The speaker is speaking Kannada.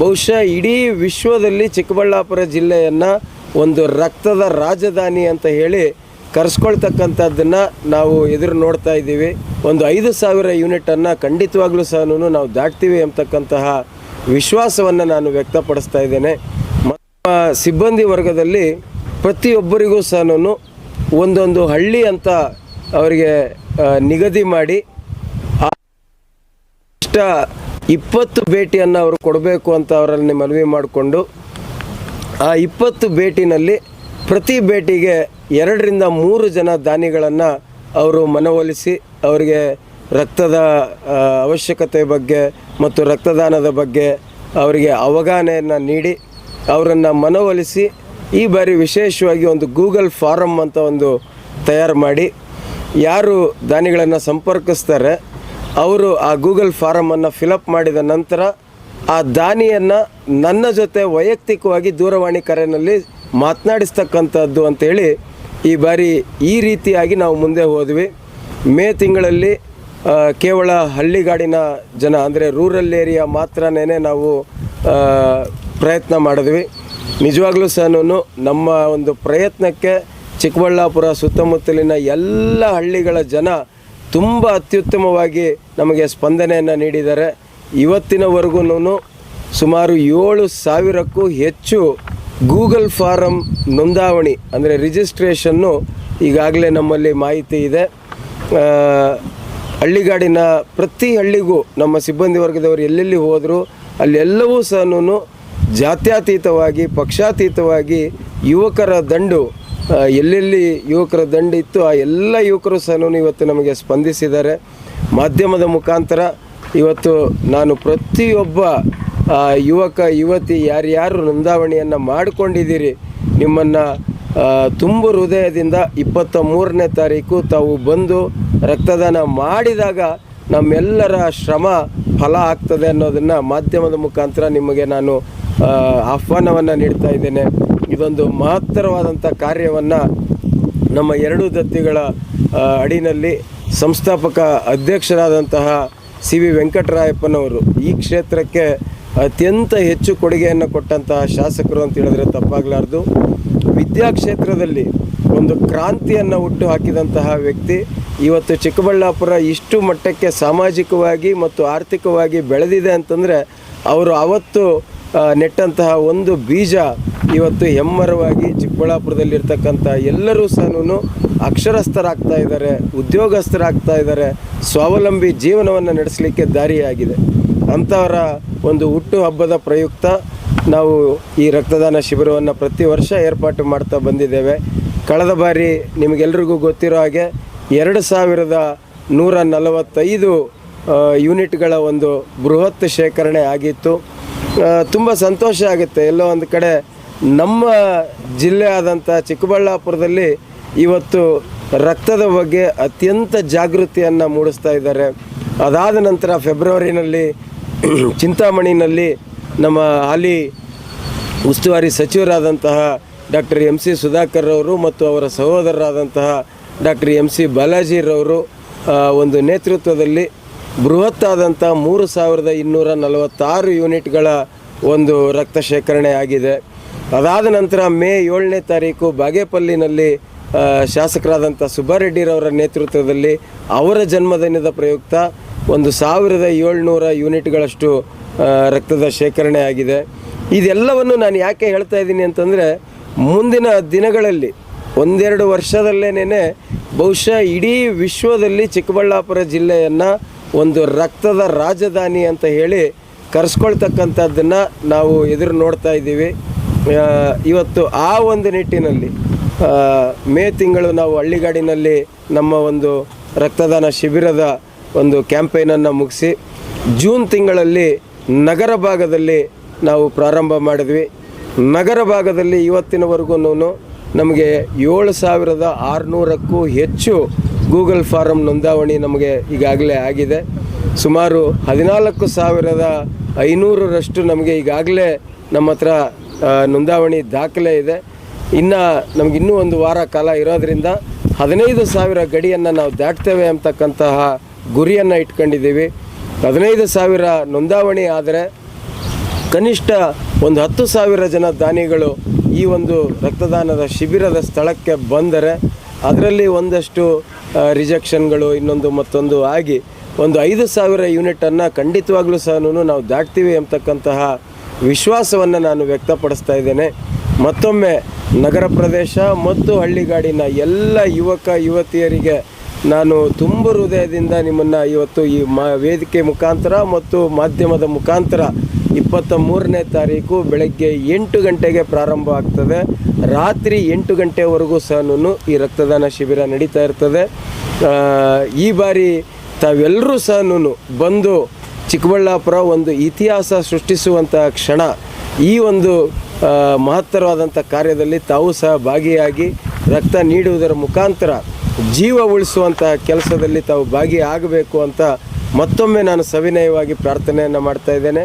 ಬಹುಶಃ ಇಡೀ ವಿಶ್ವದಲ್ಲಿ ಚಿಕ್ಕಬಳ್ಳಾಪುರ ಜಿಲ್ಲೆಯನ್ನು ಒಂದು ರಕ್ತದ ರಾಜಧಾನಿ ಅಂತ ಹೇಳಿ ಕರೆಸ್ಕೊಳ್ತಕ್ಕಂಥದ್ದನ್ನು ನಾವು ಎದುರು ನೋಡ್ತಾ ಇದ್ದೀವಿ. ಒಂದು ಐದು ಸಾವಿರ ಯೂನಿಟನ್ನು ಖಂಡಿತವಾಗ್ಲೂ ಸಹ ನಾವು ದಾಟ್ತೀವಿ ಎಂಬತಕ್ಕಂತಹ ವಿಶ್ವಾಸವನ್ನು ನಾನು ವ್ಯಕ್ತಪಡಿಸ್ತಾ ಇದ್ದೇನೆ. ನಮ್ಮ ಸಿಬ್ಬಂದಿ ವರ್ಗದಲ್ಲಿ ಪ್ರತಿಯೊಬ್ಬರಿಗೂ ಸಹ ಒಂದೊಂದು ಹಳ್ಳಿ ಅಂತ ಅವರಿಗೆ ನಿಗದಿ ಮಾಡಿ ಇಷ್ಟ ಇಪ್ಪತ್ತು ಭೇಟಿಯನ್ನು ಅವರು ಕೊಡಬೇಕು ಅಂತ ಅವರಲ್ಲಿ ಮನವಿ ಮಾಡಿಕೊಂಡು, ಆ ಇಪ್ಪತ್ತು ಭೇಟಿನಲ್ಲಿ ಪ್ರತಿ ಭೇಟಿಗೆ ಎರಡರಿಂದ ಮೂರು ಜನ ದಾನಿಗಳನ್ನು ಅವರು ಮನವೊಲಿಸಿ, ಅವರಿಗೆ ರಕ್ತದ ಅವಶ್ಯಕತೆ ಬಗ್ಗೆ ಮತ್ತು ರಕ್ತದಾನದ ಬಗ್ಗೆ ಅವರಿಗೆ ಅವಗಾಹನೆಯನ್ನು ನೀಡಿ, ಅವರನ್ನು ಮನವೊಲಿಸಿ ಈ ಬಾರಿ ವಿಶೇಷವಾಗಿ ಒಂದು ಗೂಗಲ್ ಫಾರಮ್ ಅಂತ ಒಂದು ತಯಾರು ಮಾಡಿ, ಯಾರು ದಾನಿಗಳನ್ನು ಸಂಪರ್ಕಿಸ್ತಾರೆ ಅವರು ಆ ಗೂಗಲ್ ಫಾರಮನ್ನು ಫಿಲಪ್ ಮಾಡಿದ ನಂತರ ಆ ದಾನಿಯನ್ನು ನನ್ನ ಜೊತೆ ವೈಯಕ್ತಿಕವಾಗಿ ದೂರವಾಣಿ ಕರೆಯಲ್ಲಿ ಮಾತನಾಡಿಸ್ತಕ್ಕಂಥದ್ದು ಅಂತೇಳಿ ಈ ಬಾರಿ ಈ ರೀತಿಯಾಗಿ ನಾವು ಮುಂದೆ ಹೋದ್ವಿ. ಮೇ ತಿಂಗಳಲ್ಲಿ ಕೇವಲ ಹಳ್ಳಿಗಾಡಿನ ಜನ, ಅಂದರೆ ರೂರಲ್ ಏರಿಯಾ ಮಾತ್ರನೇ ನಾವು ಪ್ರಯತ್ನ ಮಾಡಿದ್ವಿ. ನಿಜವಾಗ್ಲೂ ಸಹ ನಮ್ಮ ಒಂದು ಪ್ರಯತ್ನಕ್ಕೆ ಚಿಕ್ಕಬಳ್ಳಾಪುರ ಸುತ್ತಮುತ್ತಲಿನ ಎಲ್ಲ ಹಳ್ಳಿಗಳ ಜನ ತುಂಬ ಅತ್ಯುತ್ತಮವಾಗಿ ನಮಗೆ ಸ್ಪಂದನೆಯನ್ನು ನೀಡಿದ್ದಾರೆ. ಇವತ್ತಿನವರೆಗೂ ಸುಮಾರು ಏಳು ಸಾವಿರಕ್ಕೂ ಹೆಚ್ಚು ಗೂಗಲ್ ಫಾರಂ ನೋಂದಾವಣಿ, ಅಂದರೆ ರಿಜಿಸ್ಟ್ರೇಷನ್ನು ಈಗಾಗಲೇ ನಮ್ಮಲ್ಲಿ ಮಾಹಿತಿ ಇದೆ. ಹಳ್ಳಿಗಾಡಿನ ಪ್ರತಿ ಹಳ್ಳಿಗೂ ನಮ್ಮ ಸಿಬ್ಬಂದಿ ವರ್ಗದವರು ಎಲ್ಲೆಲ್ಲಿ ಹೋದರೂ ಅಲ್ಲೆಲ್ಲವೂ ಸಹ ಜಾತ್ಯತೀತವಾಗಿ, ಪಕ್ಷಾತೀತವಾಗಿ ಯುವಕರ ದಂಡು ಎಲ್ಲೆಲ್ಲಿ ಯುವಕರ ದಂಡಿ ಇತ್ತು ಆ ಎಲ್ಲ ಯುವಕರು ಸಹ ಇವತ್ತು ನಮಗೆ ಸ್ಪಂದಿಸಿದ್ದಾರೆ. ಮಾಧ್ಯಮದ ಮುಖಾಂತರ ಇವತ್ತು ನಾನು ಪ್ರತಿಯೊಬ್ಬ ಯುವಕ, ಯುವತಿ ಯಾರ್ಯಾರು ನೋಂದಾವಣಿಯನ್ನು ಮಾಡಿಕೊಂಡಿದ್ದೀರಿ, ನಿಮ್ಮನ್ನು ತುಂಬ ಹೃದಯದಿಂದ ಇಪ್ಪತ್ತ ಮೂರನೇ ತಾರೀಕು ತಾವು ಬಂದು ರಕ್ತದಾನ ಮಾಡಿದಾಗ ನಮ್ಮೆಲ್ಲರ ಶ್ರಮ ಫಲ ಆಗ್ತದೆ ಅನ್ನೋದನ್ನು ಮಾಧ್ಯಮದ ಮುಖಾಂತರ ನಿಮಗೆ ನಾನು ಆಹ್ವಾನವನ್ನು ನೀಡ್ತಾ ಇದ್ದೇನೆ. ಇದೊಂದು ಮಹತ್ತರವಾದಂಥ ಕಾರ್ಯವನ್ನು ನಮ್ಮ ಎರಡು ದತ್ತಿಗಳ ಅಡಿನಲ್ಲಿ ಸಂಸ್ಥಾಪಕ ಅಧ್ಯಕ್ಷರಾದಂತಹ ಸಿ ವಿ ವೆಂಕಟರಾಯಪ್ಪನವರು ಈ ಕ್ಷೇತ್ರಕ್ಕೆ ಅತ್ಯಂತ ಹೆಚ್ಚು ಕೊಡುಗೆಯನ್ನು ಕೊಟ್ಟಂತಹ ಶಾಸಕರು ಅಂತ ಹೇಳಿದ್ರೆ ತಪ್ಪಾಗಲಾರ್ದು. ವಿದ್ಯಾಕ್ಷೇತ್ರದಲ್ಲಿ ಒಂದು ಕ್ರಾಂತಿಯನ್ನು ಹುಟ್ಟು ಹಾಕಿದಂತಹ ವ್ಯಕ್ತಿ, ಇವತ್ತು ಚಿಕ್ಕಬಳ್ಳಾಪುರ ಇಷ್ಟು ಮಟ್ಟಕ್ಕೆ ಸಾಮಾಜಿಕವಾಗಿ ಮತ್ತು ಆರ್ಥಿಕವಾಗಿ ಬೆಳೆದಿದೆ ಅಂತಂದರೆ, ಅವರು ಅವತ್ತು ನೆಟ್ಟಂತಹ ಒಂದು ಬೀಜ ಇವತ್ತು ಹೆಮ್ಮರವಾಗಿ ಚಿಕ್ಕಬಳ್ಳಾಪುರದಲ್ಲಿರ್ತಕ್ಕಂಥ ಎಲ್ಲರೂ ಸಹ ಅಕ್ಷರಸ್ಥರಾಗ್ತಾ ಇದ್ದಾರೆ, ಉದ್ಯೋಗಸ್ಥರಾಗ್ತಾ ಇದ್ದಾರೆ. ಸ್ವಾವಲಂಬಿ ಜೀವನವನ್ನು ನಡೆಸಲಿಕ್ಕೆ ದಾರಿಯಾಗಿದೆ. ಅಂಥವರ ಒಂದು ಹುಟ್ಟು ಹಬ್ಬದ ಪ್ರಯುಕ್ತ ನಾವು ಈ ರಕ್ತದಾನ ಶಿಬಿರವನ್ನು ಪ್ರತಿ ವರ್ಷ ಏರ್ಪಾಟು ಮಾಡ್ತಾ ಬಂದಿದ್ದೇವೆ. ಕಳೆದ ಬಾರಿ ನಿಮಗೆಲ್ರಿಗೂ ಗೊತ್ತಿರೋ ಹಾಗೆ ಎರಡು ಸಾವಿರದ ನೂರ ನಲವತ್ತೈದು ಯೂನಿಟ್ಗಳ ಒಂದು ಬೃಹತ್ ಶೇಖರಣೆ ಆಗಿತ್ತು. ತುಂಬ ಸಂತೋಷ ಆಗುತ್ತೆ. ಎಲ್ಲೋ ಒಂದು ಕಡೆ ನಮ್ಮ ಜಿಲ್ಲೆ ಆದಂಥ ಚಿಕ್ಕಬಳ್ಳಾಪುರದಲ್ಲಿ ಇವತ್ತು ರಕ್ತದ ಬಗ್ಗೆ ಅತ್ಯಂತ ಜಾಗೃತಿಯನ್ನು ಮೂಡಿಸ್ತಾ ಇದ್ದಾರೆ. ಅದಾದ ನಂತರ ಫೆಬ್ರವರಿನಲ್ಲಿ ಚಿಂತಾಮಣಿನಲ್ಲಿ ನಮ್ಮ ಹಾಲಿ ಉಸ್ತುವಾರಿ ಸಚಿವರಾದಂತಹ ಡಾಕ್ಟರ್ ಎಂ ಸಿ ಸುಧಾಕರ್ ಅವರು ಮತ್ತು ಅವರ ಸಹೋದರರಾದಂತಹ ಡಾಕ್ಟರ್ ಎಂ ಸಿ ಬಾಲಾಜಿರವರು ಒಂದು ನೇತೃತ್ವದಲ್ಲಿ ಬೃಹತ್ತಾದಂಥ ಮೂರು ಸಾವಿರದ ಇನ್ನೂರ ನಲವತ್ತಾರು ಯೂನಿಟ್ಗಳ ಒಂದು ರಕ್ತ ಶೇಖರಣೆ ಆಗಿದೆ. ಅದಾದ ನಂತರ ಮೇ ಏಳನೇ ತಾರೀಕು ಬಾಗೇಪಲ್ಲಿನಲ್ಲಿ ಶಾಸಕರಾದಂಥ ಸುಬ್ಬಾರೆಡ್ಡಿರವರ ನೇತೃತ್ವದಲ್ಲಿ ಅವರ ಜನ್ಮದಿನದ ಪ್ರಯುಕ್ತ ಒಂದು ಸಾವಿರದ ಏಳ್ನೂರ ಯೂನಿಟ್ಗಳಷ್ಟು ರಕ್ತದ ಶೇಖರಣೆ ಆಗಿದೆ. ಇದೆಲ್ಲವನ್ನು ನಾನು ಯಾಕೆ ಹೇಳ್ತಾ ಇದ್ದೀನಿ ಅಂತಂದರೆ, ಮುಂದಿನ ದಿನಗಳಲ್ಲಿ, ಒಂದೆರಡು ವರ್ಷದಲ್ಲೇನೇ ಬಹುಶಃ ಇಡೀ ವಿಶ್ವದಲ್ಲಿ ಚಿಕ್ಕಬಳ್ಳಾಪುರ ಜಿಲ್ಲೆಯನ್ನು ಒಂದು ರಕ್ತದ ರಾಜಧಾನಿ ಅಂತ ಹೇಳಿ ಕರೆಸ್ಕೊಳ್ತಕ್ಕಂಥದ್ದನ್ನು ನಾವು ಎದುರು ನೋಡ್ತಾ ಇದ್ದೀವಿ. ಇವತ್ತು ಆ ಒಂದು ನಿಟ್ಟಿನಲ್ಲಿ ಮೇ ತಿಂಗಳು ನಾವು ಹಳ್ಳಿಗಾಡಿನಲ್ಲಿ ನಮ್ಮ ಒಂದು ರಕ್ತದಾನ ಶಿಬಿರದ ಒಂದು ಕ್ಯಾಂಪೇನನ್ನು ಮುಗಿಸಿ, ಜೂನ್ ತಿಂಗಳಲ್ಲಿ ನಗರ ಭಾಗದಲ್ಲಿ ನಾವು ಪ್ರಾರಂಭ ಮಾಡಿದ್ವಿ. ನಗರ ಭಾಗದಲ್ಲಿ ಇವತ್ತಿನವರೆಗೂ ನಮಗೆ ಏಳು ಸಾವಿರದ ಆರುನೂರಕ್ಕೂ ಹೆಚ್ಚು ಗೂಗಲ್ ಫಾರಂ ನೋಂದಾವಣಿ ನಮಗೆ ಈಗಾಗಲೇ ಆಗಿದೆ. ಸುಮಾರು ಹದಿನಾಲ್ಕು ಸಾವಿರದ ಐನೂರರಷ್ಟು ನಮಗೆ ಈಗಾಗಲೇ ನಮ್ಮ ಹತ್ರ ನೋಂದಾವಣಿ ದಾಖಲೆ ಇದೆ. ಇನ್ನು ನಮಗೆ ಇನ್ನೂ ಒಂದು ವಾರ ಕಾಲ ಇರೋದರಿಂದ ಹದಿನೈದು ಸಾವಿರ ಗಡಿಯನ್ನು ನಾವು ದಾಟ್ತೇವೆ ಅಂತಕ್ಕಂತಹ ಗುರಿಯನ್ನು ಇಟ್ಕೊಂಡಿದ್ದೀವಿ. ಹದಿನೈದು ಸಾವಿರ ನೋಂದಾವಣಿ ಆದರೆ ಕನಿಷ್ಠ ಒಂದು ಹತ್ತು ಸಾವಿರ ಜನ ದಾನಿಗಳು ಈ ಒಂದು ರಕ್ತದಾನದ ಶಿಬಿರದ ಸ್ಥಳಕ್ಕೆ ಬಂದರೆ ಅದರಲ್ಲಿ ಒಂದಷ್ಟು ರಿಜೆಕ್ಷನ್ಗಳು ಇನ್ನೊಂದು ಮತ್ತೊಂದು ಆಗಿ ಒಂದು ಐದು ಸಾವಿರ ಯೂನಿಟನ್ನು ಖಂಡಿತವಾಗ್ಲೂ ಸಹ ನಾವು ದಾಟ್ತೀವಿ ಎಂಬತಕ್ಕಂತಹ ವಿಶ್ವಾಸವನ್ನು ನಾನು ವ್ಯಕ್ತಪಡಿಸ್ತಾ ಇದ್ದೇನೆ. ಮತ್ತೊಮ್ಮೆ ನಗರ ಪ್ರದೇಶ ಮತ್ತು ಹಳ್ಳಿಗಾಡಿನ ಎಲ್ಲ ಯುವಕ, ಯುವತಿಯರಿಗೆ ನಾನು ತುಂಬ ಹೃದಯದಿಂದ ನಿಮ್ಮನ್ನು ಇವತ್ತು ಈ ಮಾ, ವೇದಿಕೆ ಮುಖಾಂತರ ಮತ್ತು ಮಾಧ್ಯಮದ ಮುಖಾಂತರ ಇಪ್ಪತ್ತ ಮೂರನೇ ತಾರೀಕು ಬೆಳಗ್ಗೆ ಎಂಟು ಗಂಟೆಗೆ ಪ್ರಾರಂಭ ಆಗ್ತದೆ. ರಾತ್ರಿ ಎಂಟು ಗಂಟೆವರೆಗೂ ಸಹ ಈ ರಕ್ತದಾನ ಶಿಬಿರ ನಡೀತಾ ಇರ್ತದೆ. ಈ ಬಾರಿ ತಾವೆಲ್ಲರೂ ಸಹ ಬಂದು ಚಿಕ್ಕಬಳ್ಳಾಪುರ ಒಂದು ಇತಿಹಾಸ ಸೃಷ್ಟಿಸುವಂಥ ಕ್ಷಣ ಈ ಒಂದು ಮಹತ್ತರವಾದಂಥ ಕಾರ್ಯದಲ್ಲಿ ತಾವು ಸಹ ಭಾಗಿಯಾಗಿ ರಕ್ತ ನೀಡುವುದರ ಮುಖಾಂತರ ಜೀವ ಉಳಿಸುವಂಥ ಕೆಲಸದಲ್ಲಿ ತಾವು ಭಾಗಿಯಾಗಬೇಕು ಅಂತ ಮತ್ತೊಮ್ಮೆ ನಾನು ಸವಿನಯವಾಗಿ ಪ್ರಾರ್ಥನೆಯನ್ನು ಮಾಡ್ತಾ ಇದ್ದೇನೆ.